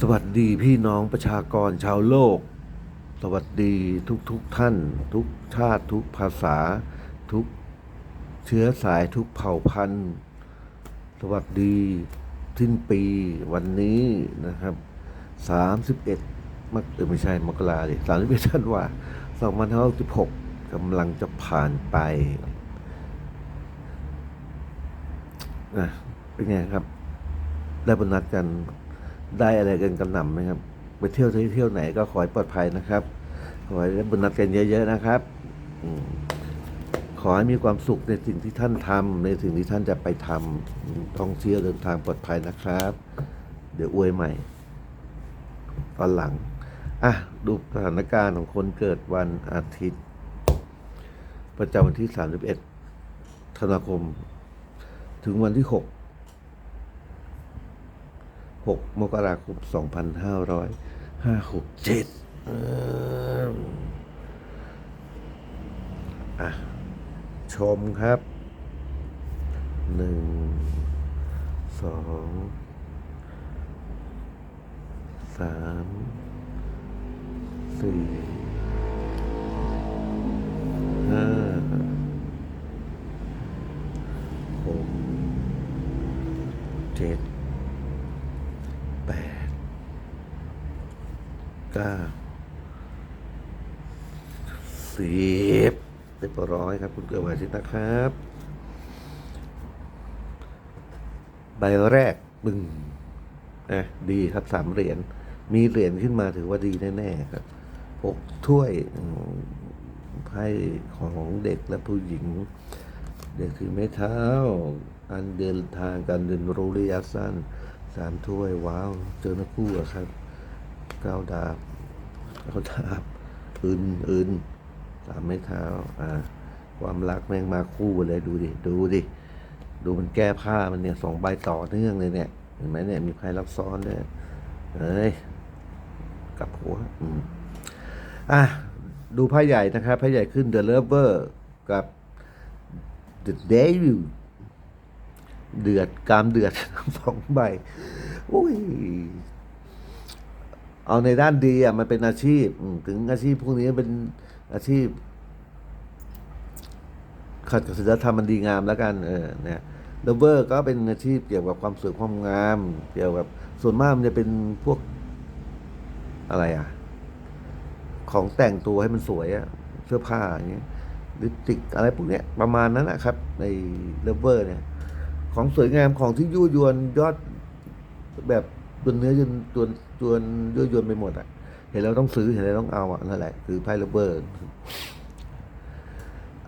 สวัสดีพี่น้องประชากรชาวโลก สวัสดีทุกทุกท่าน ทุกชาติทุกภาษา ทุกเชื้อสายทุกเผ่าพันธุ์ สวัสดีสิ้นปีวันนี้นะครับสามิบเอ็ดมกเออไม่ใช่มกราดิสามสิบเอ็ดธันวาสองพันห้าร้อยสิบหกกำลังจะผ่านไปนะเป็นไงครับ ได้บรรนัดกัน ได้อะไรกันกันหนำไหมครับ ไปเที่ยวที่เที่ยวไหนก็ขอให้ปลอดภัยนะครับ ขอให้ได้บรรนัดกันเยอะ ๆนะครับอขอให้มีความสุขในสิ่งที่ท่านทำในสิ่งที่ท่านจะไปทำอืมท่องเที่ยวเดินทางปลอดภัยนะครับ เดี๋ยวอวยใหม่ ตอนหลังอะดูสถานการณ์ของคนเกิดวันอาทิตย์ ประจำวันที่ 31 ธันวาคม ถึงวันที่ 6 6 มกราคม 2557อะ ชมครับหนึ่งสองสามสี่ห้าหกเจ็ด แปด เก้าสิบเรียบร้อยครับ คุณเกิดวันอาทิตย์นะครับ ใบแรกบึงนะดีครับสามเหรียญมีเหรียญขึ้นมาถือว่าดีแน่ ๆ ครับหกถ้วยไพ่ของเด็กและผู้หญิง เด็กคือไม้เท้าการเดินทางการเรียนรู้ระยะสั้นสามถ้วยว้าว เจอนักคู่ครับ ก้าดาบเก้าดาบอื่นอื่นสามไม้เท้าอ่าความรักแม่งมาคู่เลยดูดิดูดิดูมันแก้ผ้ามันเนี่ยสองใบต่อเนื่องเลยเนี่ยเห็นไหมเนี่ยมีไพ่รับซ้อนด้วยเฮ้ยกลับหัวอืมอะดูไพ่ใหญ่นะครับไพ่ใหญ่ขึ้น The Lover กับ The Devil เดือดกามเดือดสองใบโอ้ย เอาในด้านดีอะมันเป็นอาชีพถึงอาชีพพวกนี้เป็นอาชีพ ขัดกับศีลธรรมมันดีงามแล้วกันเออเนี่ยเลเวอร์ก็เป็นอาชีพเกี่ยวกับความสวยความงาม เกี่ยวกับส่วนมากมันจะเป็นพวกอะไรอะ ของแต่งตัวให้มันสวยอะเสื้อผ้าอย่างเงี้ยลิปสติกอะไรพวกเนี้ยประมาณนั้นนะครับ ในเลเวอร์เนี่ย ของสวยงามของที่ยั่วยวนยอดแบบ จนเนื้อจนจนจนยั่วยวนไปหมดอะ เห็นแล้วต้องซื้อเห็นแล้วต้องเอาอะนั่นแหละคือไพ่เลเวอร์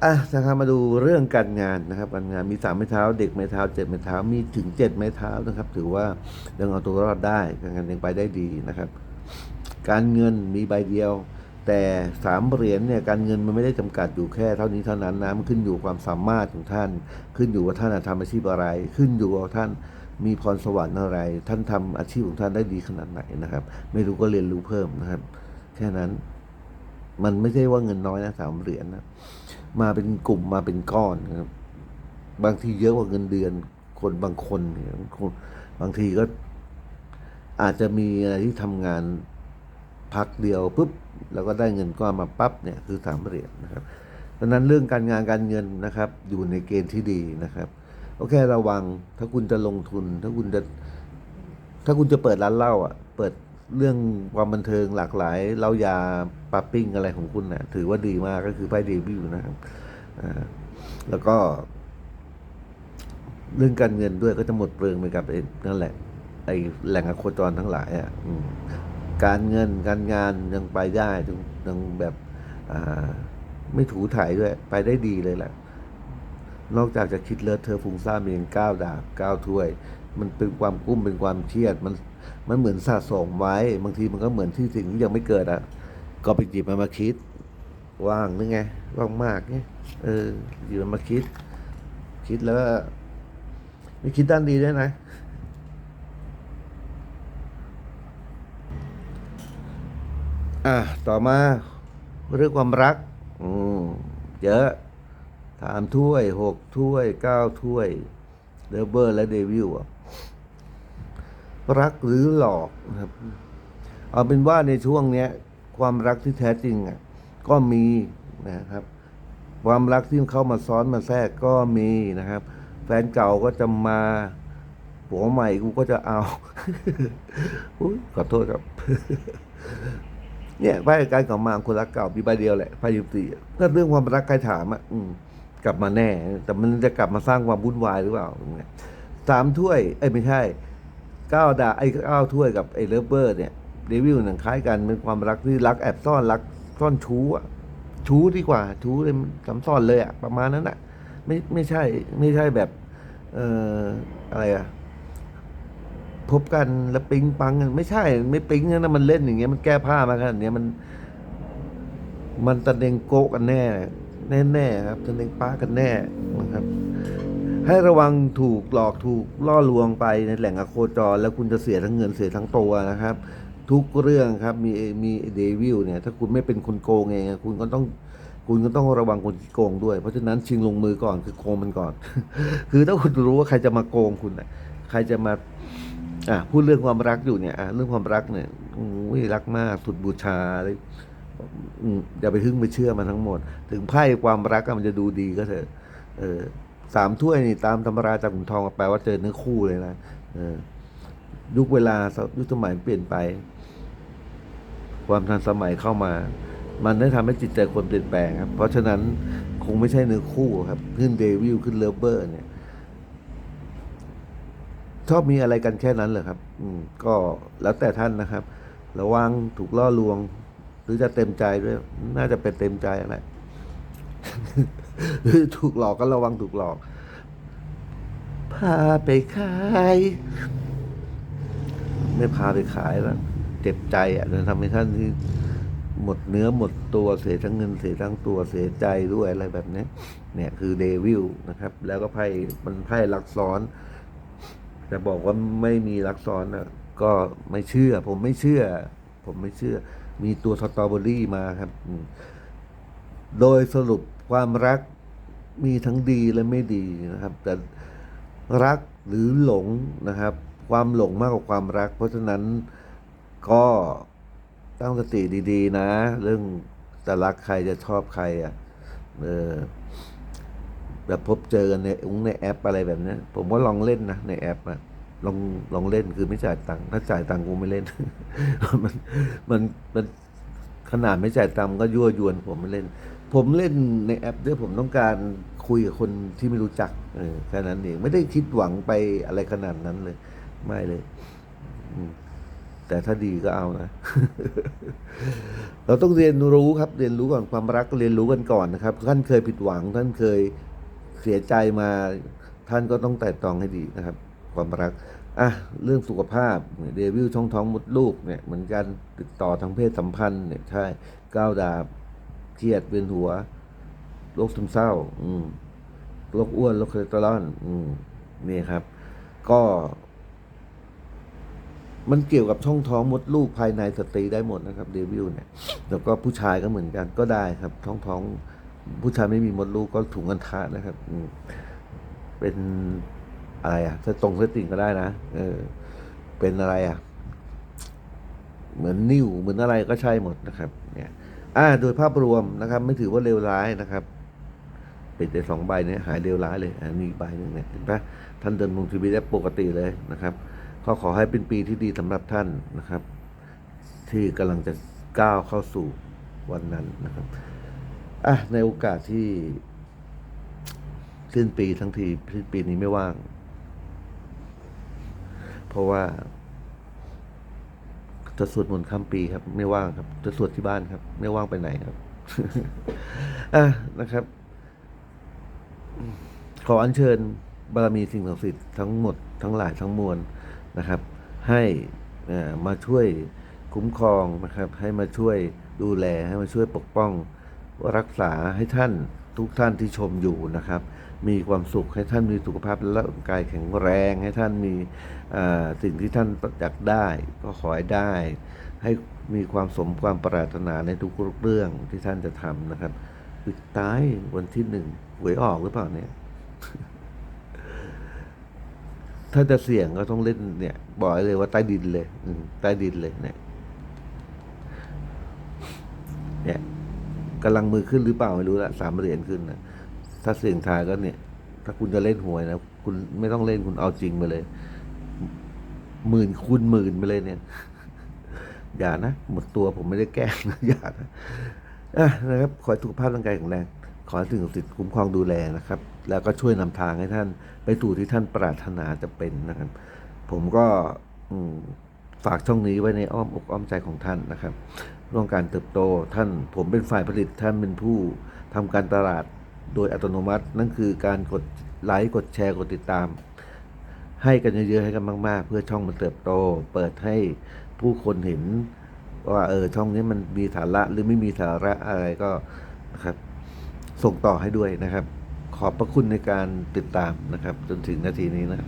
อะนะครับมาดูเรื่องการงานนะครับการงานมีสามไม้เท้า เด็กไม้เท้าเจ็ดไม้เท้ามีถึงเจ็ดไม้เท้านะครับ ถือว่ายังเอาตัวรอดได้การงานยังไปได้ดีนะครับ การเงินมีใบเดียว แต่สามเหรียญเนี่ยการเงินมันไม่ได้จำกัดอยู่แค่เท่านี้เท่านั้นนะมันขึ้นอยู่ความสามารถของท่าน ขึ้นอยู่ว่าท่านทำอาชีพอะไร ขึ้นอยู่ว่าท่าน มีพรสวรรค์อะไร ท่านทำอาชีพของท่านได้ดีขนาดไหนนะครับ ไม่รู้ก็เรียนรู้เพิ่มนะครับ แค่นั้น มันไม่ใช่ว่าเงินน้อยนะสามเหรียญนะมาเป็นกลุ่มมาเป็นก้อนนะครับบางทีเยอะกว่าเงินเดือนคนบางคนเนี่ยบางคนบางทีก็อาจจะมีอะไรที่ทำงานพักเดียวปุ๊บแล้วก็ได้เงินก้อนมาปั๊บเนี่ยคือสามเหรียญนะครับดังนั้นเรื่องการงานการเงินนะครับ อยู่ในเกณฑ์ที่ดีนะครับ โอเคระวัง ถ้าคุณจะลงทุน ถ้าคุณจะ ถ้าคุณจะเปิดร้านเหล้าอะ เปิดเรื่องความบันเทิงหลากหลายเหล้ายาปาปิ้งอะไรของคุณนะ่ะ ถือว่าดีมากก็คือไพ่เดบิวต์นะครับอ่าแล้วก็ เรื่องการเงินด้วยก็จะหมดเปลืองไปกับไอ้นั่นแหละ ไอ้แหล่งอโคจรทั้งหลายอะการเงินการงานยังไปได้ยังยังแบบอ่าไม่ถูถ่ายด้วย ไปได้ดีเลยแหละ นอกจากจะคิดเลอะเธอะฟุ้งซ่านเพียงก้าดาบก้าถ้วย มันเป็นความกุ้มเป็นความเครียดมันมันเหมือนสะสมไว้ บางทีมันก็เหมือนที่สิ่งที่ยังไม่เกิดอะ ก็ไปหยิบมันมาคิด ว่างนึกไงว่างมากไงเออหยิบมันมาคิด คิดแล้วก็ไม่คิดด้านดีด้วยนะอะต่อมาเรื่องความรัก อืมเยอะ สามถ้วยหกถ้วยเก้าถ้วยเดเบอร์และเดวิลรักหรือหลอกนะครับ เอาเป็นว่าในช่วงเนี้ย ความรักที่แท้จริงอะ ก็มีนะครับ ความรักที่เข้ามาซ้อนมาแทรกก็มีนะครับ แฟนเก่าก็จะมาผัวใหม่กูก็จะเอาอุ๊ยขอโทษครับ เนี่ยไพ่การกลับมาคนรักเก่ามีใบเดียวแหละไพ่ยิบสี่ถ้าเรื่องความรักใครถามอะ อืม ลับมาแน่ แต่มันจะกลับมาสร้างความวุ่นวายหรือเปล่าเนี่ยสามถ้วยเอ้ยไม่ใช่เก้าดาไอ้เก้าถ้วยกับไอ้เลิฟเบอร์เนี่ยเดวิลหนังคล้ายกันเป็นความรักที่รักแอบซ่อนรักซ่อนชู้อะชู้ดีกว่า ชู้เลยสำซ่อนเลยอะประมาณนั้นอะไม่ไม่ใช่ไม่ใช่แบบ เอ่ออะไรอะพบกันแล้วปิ๊งปังกันไม่ใช่ ไม่ปิ๊งนะมันเล่นอย่างเงี้ยมันแก้ผ้ามาขนาดเนี้ยมัน มันตะเดงโกะกันแน่ แน่ๆครับตะเดงป้ากันแน่นะครับ ให้ระวังถูกหลอกถูกล่อลวงไปในแหล่งอโคจร แล้วคุณจะเสียทั้งเงินเสียทั้งตัวนะครับ ทุกเรื่องครับมีมีเดวิลเนี่ยถ้าคุณไม่เป็นคนโกงเองคุณก็ต้องคุณก็ต้องระวังคนโกงด้วย เพราะฉะนั้นชิงลงมือก่อนคือโกงมันก่อน คือถ้าคุณรู้ว่าใครจะมาโกงคุณใครจะมาอะพูดเรื่องความรักอยู่เนี่ยอะเรื่องความรักเนี่ยโอ้ยรักมากสุดบูชาเลย อย่าไปทึ่งไปเชื่อมันทั้งหมด ถึงไพ่ความรักมันจะดูดีก็เถอะเออสามถ้วยนี่ตามตำราจากขุนทองแปลว่าเจอเนื้อคู่เลยนะเออยุคเวลายุคสมัยเปลี่ยนไป ความทันสมัยเข้ามา มันได้ทำให้จิตใจคนเปลี่ยนแปลงครับ เพราะฉะนั้นคงไม่ใช่เนื้อคู่ครับขึ้นเดวิลขึ้นเลเบอร์ เนี่ย ชอบมีอะไรกันแค่นั้นเหรอครับ อืม ก็แล้วแต่ท่านนะครับ ระวังถูกล่อลวง รือจะเต็มใจด้วย น่าจะเป็นเต็มใจอะไรหรือถูกหลอกก็ระวังถูกหลอก พาไปขาย ไม่พาไปขายแล้วเจ็บใจอะจะทำให้ท่านที่หมดเนื้อหมดตัวเสียทั้งเงินเสียทั้งตัวเสียใจด้วยอะไรแบบนี้เนี่ยคือเดวิลนะครับ แล้วก็ไพ่มันไพ่ลักซ้อนจะบอกว่าไม่มีรักซ้อนอะก็ไม่เชื่อ ผมไม่เชื่อ ผมไม่เชื่อ มีตัวสตรอเบอรี่มาครับ โดยสรุปความรักมีทั้งดีและไม่ดีนะครับ แต่รักหรือหลงนะครับ ความหลงมากกว่าความรัก เพราะฉะนั้นก็ตั้งสติดีๆ นะ เรื่องจะรักใครจะชอบใครอะเออแบบพบเจอกันในอุ้งในแอปอะไรแบบนี้ผมว่าลองเล่นนะในแอปอะ ลองลองเล่นคือไม่จ่ายตังค์ถ้าจ่ายตังค์กูไม่เล่น มันมันมันขนาดไม่จ่ายตังค์ก็ยั่วยวนผมไม่เล่น ผมเล่นในแอปด้วยผมต้องการคุยกับคนที่ไม่รู้จักเออแค่นั้นเองไม่ได้คิดหวังไปอะไรขนาดนั้นเลย ไม่เลยแต่ถ้าดีก็เอานะ เราต้องเรียนรู้ครับ เรียนรู้ก่อนความรักก็เรียนรู้กันก่อนนะครับ ท่านเคยผิดหวัง ท่านเคยเสียใจมา ท่านก็ต้องแต่ตองให้ดีนะครับ ความรักอะเรื่องสุขภาพเดวิลช่องท้องมดลูกเนี่ยเหมือนกันติดต่อทางเพศสัมพันธ์เนี่ยใช่ก้าวดาบเครียดเวียนหัวโรคซึมเศร้า อืมโรคอ้วนโรคคอเลสเตอรอลอืมนี่ครับ ก็ มันเกี่ยวกับช่องท้องมดลูกภายในสตรีได้หมดนะครับเดวิลเนี่ยแล้วก็ผู้ชายก็เหมือนกันก็ได้ครับท้องท้อง ผู้ชายไม่มีมดลูกก็ถุงกันทะนะครับ อืมเป็น อะไรอะถ้าตรงเสติ่งก็ได้นะเออ เป็นอะไรอะเหมือนนิ่วเหมือนอะไรก็ใช่หมดนะครับ เนี่ย อ่า โดยภาพรวมนะครับ ไม่ถือว่าเลวร้ายนะครับเป็นแต่สองใบเนี่ยหายเลวร้ายเลยอันนี้ใบหนึ่งเนี่ยเห็นปะท่านเดินลงชีวิตได้ปกติเลยนะครับก็ขอให้เป็นปีที่ดีสำหรับท่านนะครับ ที่กำลังจะก้าวเข้าสู่วันนั้นนะครับอะในโอกาสที่สิ้นปีทั้งทีสิ้นปีนี้ไม่ว่าง เพราะว่า จะสวดมนต์ข้ามปีครับ ไม่ว่างครับ จะสวดที่บ้านครับ ไม่ว่างไปไหนครับอะนะครับ ขออัญเชิญบารมีสิ่งศักดิ์สิทธิ์ทั้งหมดทั้งหลายทั้งมวลนะครับ ให้อ่อมาช่วยคุ้มครองนะครับ ให้มาช่วยดูแลให้มาช่วยปกป้องรักษาให้ท่าน ทุกท่านที่ชมอยู่นะครับ มีความสุขให้ท่านมีสุขภาพและร่างกายแข็งแรงให้ท่านมีสิ่งที่ท่านอยากได้ ก็ขอให้ได้ ให้มีความสมความปรารถนาในทุกเรื่องที่ท่านจะทำนะครับปิดท้ายวันที่หนึ่งหวยออกหรือเปล่าเนี่ยถ้าจะเสี่ยงก็ต้องเล่นเนี่ยบอกเลยว่าใต้ดินเลยใต้ดินเลยเนี่ยเนี่ย กำลังมือขึ้นหรือเปล่าไม่รู้ละสามเหรียญขึ้นนะถ้าเสี่ยงทายก็เนี่ย ถ้าคุณจะเล่นหวยนะคุณไม่ต้องเล่นคุณเอาจริงไปเลยหมื่นคูณหมื่นไปเลยเนี่ย อย่านะ หมดตัวผมไม่ได้แกล้งนะอย่านะอะนะครับ ขอให้สุขภาพร่างกายแข็งแรงขอให้สิ่งศักดิ์สิทธิ์คุ้มครองดูแลนะครับ แล้วก็ช่วยนำทางให้ท่านไปสู่ที่ท่านปรารถนาจะเป็นนะครับ ผมก็อืฝากช่องนี้ไว้ในอ้อมอกอ้อมใจของท่านนะครับ ร่องการเติบโต ท่านผมเป็นฝ่ายผลิตท่านเป็นผู้ทำการตลาดโดยอัตโนมัติ นั่นคือการกดไลค์กดแชร์กดติดตาม ให้กันเยอะๆให้กันมากๆ เพื่อช่องมันเติบโต เปิดให้ผู้คนเห็นว่าเออช่องนี้มันมีสาระหรือไม่มีสาระอะไรก็นะครับ ส่งต่อให้ด้วยนะครับ ขอบพระคุณในการติดตามนะครับ จนถึงนาทีนี้นะ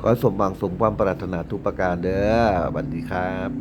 ขอสมหวังสมความปรารถนาทุกประการเด้อสวัสดีครับ